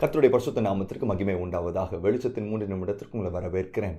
கத்தருடைய பரிசுத்த நாமத்திற்கு மகிமை உண்டாவதாக வெளிச்சத்தின் மூன்று நிமிடத்திற்கு உங்களை வரவேற்கிறேன்.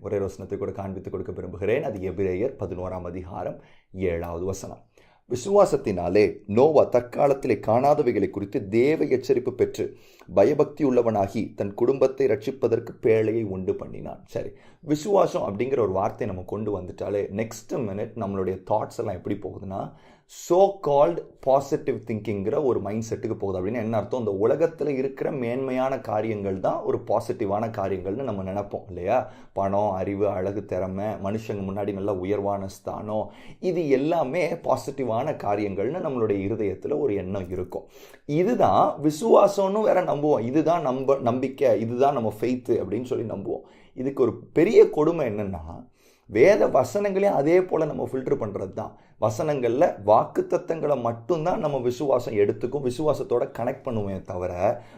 ஒரே வசனத்தை கூட காண்பித்துக் கொடுக்க விரும்புகிறேன். அது எபிரேயர் பதினோராம் அதிகாரம் ஏழாவது வசனம். விசுவாசத்தினாலே நோவா தற்காலத்திலே காணாதவைகளை குறித்து தேவ எச்சரிப்பு பெற்று பயபக்தி உள்ளவனாகி தன் குடும்பத்தை ரட்சிப்பதற்கு பேழையை உண்டு பண்ணினான். சரி விசுவாசம் அப்படிங்கிற ஒரு வார்த்தையை நம்ம கொண்டு வந்துட்டாலே நெக்ஸ்ட் மினிட் நம்மளுடைய தாட்ஸ் எல்லாம் எப்படி போகுதுன்னா சோ கால்டு பாசிட்டிவ் திங்கிங்கிற ஒரு மைண்ட் செட்டுக்கு போகுது அப்படின்னு என்ன அர்த்தம்? இந்த உலகத்தில் இருக்கிற மேன்மையான காரியங்கள் தான் ஒரு பாசிட்டிவான காரியங்கள்னு நம்ம நினைப்போம் இல்லையா? பணம் அறிவு அழகு திறமை மனுஷங்க முன்னாடி நல்ல உயர்வான ஸ்தானம் இது எல்லாமே பாசிட்டிவான காரியங்கள்னு நம்மளுடைய இருதயத்தில் ஒரு எண்ணம் இருக்கும். இதுதான் விசுவாசம்னு வேற நம்புவோம். இதுதான் நம்ப நம்பிக்கை இதுதான் நம்ம ஃபெய்த்து அப்படின்னு சொல்லி நம்புவோம். இதுக்கு ஒரு பெரிய கொடுமை என்னென்னா வேத வசனங்களையும் அதே போல் நம்ம ஃபில்டர் பண்ணுறது தான் வசனங்களில் வாக்கு தத்தங்களை மட்டும்தான் நம்ம விசுவாசம் எடுத்துக்கும் விசுவாசத்தோட கனெக்ட் பண்ணுவேன் தவிர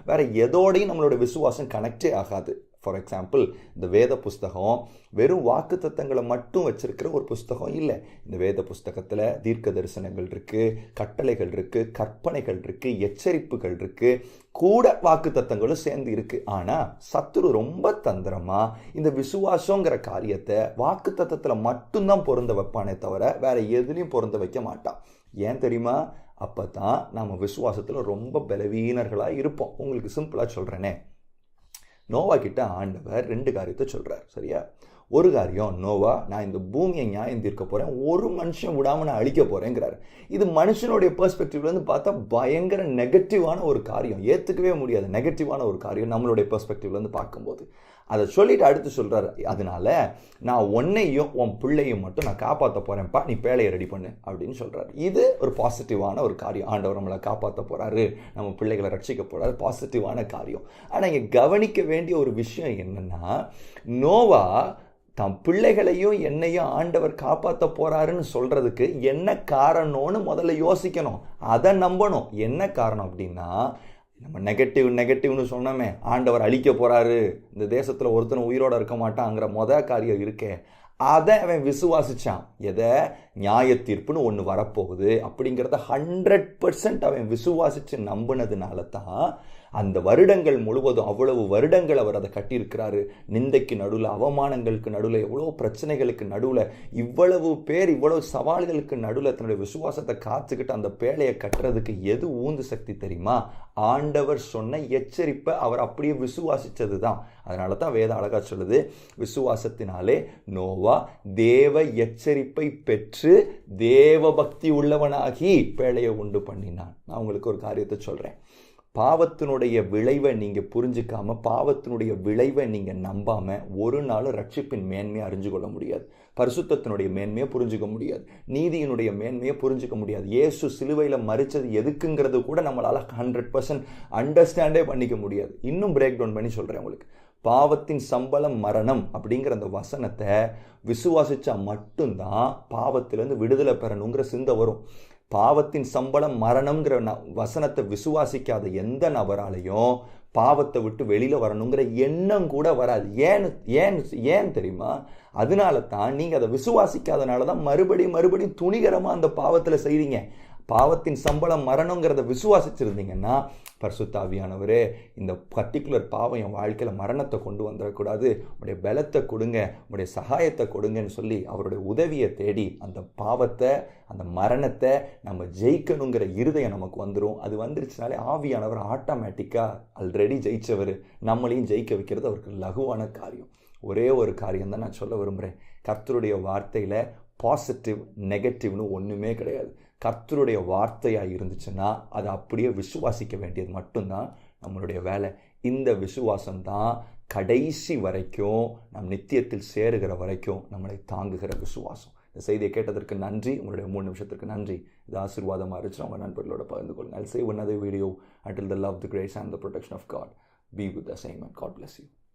வேறு எதோடையும் நம்மளோட விசுவாசம் கனெக்டே ஆகாது. ஃபார் எக்ஸாம்பிள் இந்த வேத புஸ்தகம் வெறும் வாக்கு தத்தங்களை மட்டும் வச்சிருக்கிற ஒரு புஸ்தகம் இல்லை. இந்த வேத புஸ்தகத்தில் தீர்க்க தரிசனங்கள் இருக்குது கட்டளைகள் இருக்குது கற்பனைகள் இருக்குது எச்சரிப்புகள் இருக்குது கூட வாக்கு தத்தங்களும் சேர்ந்து இருக்குது ஆனால் சத்துரு ரொம்ப தந்திரமாக இந்த விசுவாசங்கிற காரியத்தை வாக்கு தத்தத்தில் மட்டும்தான் பொருந்த வைப்பானே தவிர வேற எதுலேயும் பொருந்த வைக்க மாட்டான். ஏன் தெரியுமா? அப்போ தான் நாம் விசுவாசத்தில் ரொம்ப பலவீனர்களாக இருப்போம். உங்களுக்கு சிம்பிளாக சொல்கிறேனே நோவா கிட்ட ஆண்டவர் ரெண்டு காரியத்தை சொல்கிறார் சரியா? ஒரு காரியம் நோவா நான் இந்த பூமியை நியாயம் தீர்க்க போகிறேன் ஒரு மனுஷன் விடாமல் நான் அழிக்க போகிறேங்கிறாரு இது மனுஷனுடைய பெர்ஸ்பெக்டிவ்லேருந்து பார்த்தா பயங்கர நெகட்டிவான ஒரு காரியம். ஏற்றுக்கவே முடியாது. நெகட்டிவான ஒரு காரியம் நம்மளுடைய பெர்ஸ்பெக்டிவ்லேருந்து பார்க்கும்போது. அதை சொல்லிட்டு அடுத்து சொல்கிறாரு அதனால நான் உன்னையும் உன் பிள்ளையும் மட்டும் நான் காப்பாற்ற போகிறேன்ப்பா நீ பேழையை ரெடி பண்ணு அப்படின்னு சொல்கிறாரு இது ஒரு பாசிட்டிவான ஒரு காரியம். ஆண்டவர் நம்மளை காப்பாற்ற போகிறாரு நம்ம பிள்ளைகளை ரட்சிக்க போகிறாரு பாசிட்டிவான காரியம். ஆனால் இங்கே கவனிக்க வேண்டிய ஒரு விஷயம் என்னென்னா நோவா தம் பிள்ளைகளையும் என்னையும் ஆண்டவர் காப்பாற்ற போறாருன்னு சொல்றதுக்கு என்ன காரணம்னு முதல்ல யோசிக்கணும். அதை நம்பணும். என்ன காரணம் அப்படின்னா நம்ம நெகட்டிவ் நெகட்டிவ்னு சொன்னோமே ஆண்டவர் அழிக்க போறாரு. இந்த தேசத்தில் ஒருத்தன் உயிரோட இருக்க மாட்டாங்கிற மொத காரியம் இருக்கே. அதை அவன் விசுவாசிச்சான். எதை? நியாய தீர்ப்புன்னு ஒன்று வரப்போகுது அப்படிங்கிறத ஹண்ட்ரட் பர்சன்ட் அவன் விசுவாசித்து நம்பினதுனால தான் அந்த வருடங்கள் முழுவதும் அவ்வளவு வருடங்கள் அவர் அதை கட்டியிருக்கிறாரு. நிந்தைக்கு நடுவில் அவமானங்களுக்கு நடுவில் எவ்வளோ பிரச்சனைகளுக்கு நடுவில் இவ்வளவு பேர் இவ்வளவு சவால்களுக்கு நடுவில் தன்னுடைய விசுவாசத்தை காத்துக்கிட்டு அந்த பேழையை கட்டுறதுக்கு எது ஊந்து சக்தி தெரியுமா? ஆண்டவர் சொன்ன எச்சரிப்பை அவர் அப்படியே விசுவாசித்தது தான் அதனால தான் வேத அழகா சொல்லுது விசுவாசத்தினாலே நோவா தேவ எச்சரிப்பை பெற்று தேவ பக்தி உள்ளவனாகி பேழையை உண்டு பண்ணினான். நான் உங்களுக்கு ஒரு காரியத்தை சொல்கிறேன் பாவத்தினுடைய விளைவை நீங்கள் புரிஞ்சிக்காமல் பாவத்தினுடைய விளைவை நீங்கள் நம்பாமல் ஒரு நாள் ரட்சிப்பின் மேன்மையை அறிஞ்சு கொள்ள முடியாது. பரிசுத்தத்தினுடைய மேன்மையை புரிஞ்சுக்க முடியாது. நீதியினுடைய மேன்மையை புரிஞ்சுக்க முடியாது. ஏசு சிலுவையில் மறிச்சது எதுக்குங்கிறது கூட நம்மளால் ஹண்ட்ரட் பர்சன்ட் அண்டர்ஸ்டாண்டே பண்ணிக்க முடியாது. இன்னும் பிரேக் டவுன் பண்ணி சொல்கிறேன் உங்களுக்கு. பாவத்தின் சம்பளம் மரணம் அப்படிங்கிற அந்த வசனத்தை விசுவாசிச்சா மட்டும்தான் பாவத்திலேருந்து விடுதலை பெறணுங்கிற சிந்தை வரும். பாவத்தின் சம்பளம் மரணம்ங்கிற வசனத்தை விசுவாசிக்காத எந்த நபராலையும் பாவத்தை விட்டு வெளியில் வரணுங்கிற எண்ணம் கூட வராது. ஏன்னு ஏன் ஏன் தெரியுமா? அதனால தான் நீங்கள் அதை விசுவாசிக்காதனால தான் மறுபடியும் மறுபடியும் துணிகரமாக அந்த பாவத்தில் செய்கிறீங்க பாவத்தின் சம்பளம் மரணங்கிறத விசுவாசிச்சிருந்தீங்கன்னா பர்சுத்தாவியானவரே இந்த பர்டிகுலர் பாவம் என் வாழ்க்கையில் மரணத்தை கொண்டு வந்துடக்கூடாது. உடைய பலத்தை கொடுங்க உடைய சகாயத்தை கொடுங்கன்னு சொல்லி அவருடைய உதவியை தேடி அந்த பாவத்தை அந்த மரணத்தை நம்ம ஜெயிக்கணுங்கிற இருதயம் நமக்கு வந்துடும் அது வந்துருச்சுனாலே ஆவியானவர் ஆட்டோமேட்டிக்காக ஆல்ரெடி ஜெயிச்சவர். நம்மளையும் ஜெயிக்க வைக்கிறது அவருக்கு லகுவான காரியம். ஒரே ஒரு காரியம் தான் நான் சொல்ல விரும்புகிறேன் கர்த்தருடைய வார்த்தையில் பாசிட்டிவ் நெகட்டிவ்னு ஒன்றுமே கிடையாது. கர்த்தருடைய வார்த்தையாக இருந்துச்சுன்னா அதை அப்படியே விசுவாசிக்க வேண்டியது மட்டும்தான் நம்மளுடைய வேலை. இந்த விசுவாசம் தான் கடைசி வரைக்கும் நம் நித்தியத்தில் சேருகிற வரைக்கும் நம்மளை தாங்குகிற விசுவாசம். இந்த செய்தியை கேட்டதற்கு நன்றி. உங்களுடைய மூணு நிமிஷத்திற்கு நன்றி. இது ஆசீர்வாதமாக இருந்துச்சு உங்கள் நண்பர்களோட பகிர்ந்து கொள்ளுங்கள். I'll save another வீடியோ அட்டில் the love, grace and and the protection of பி be assignment God bless God.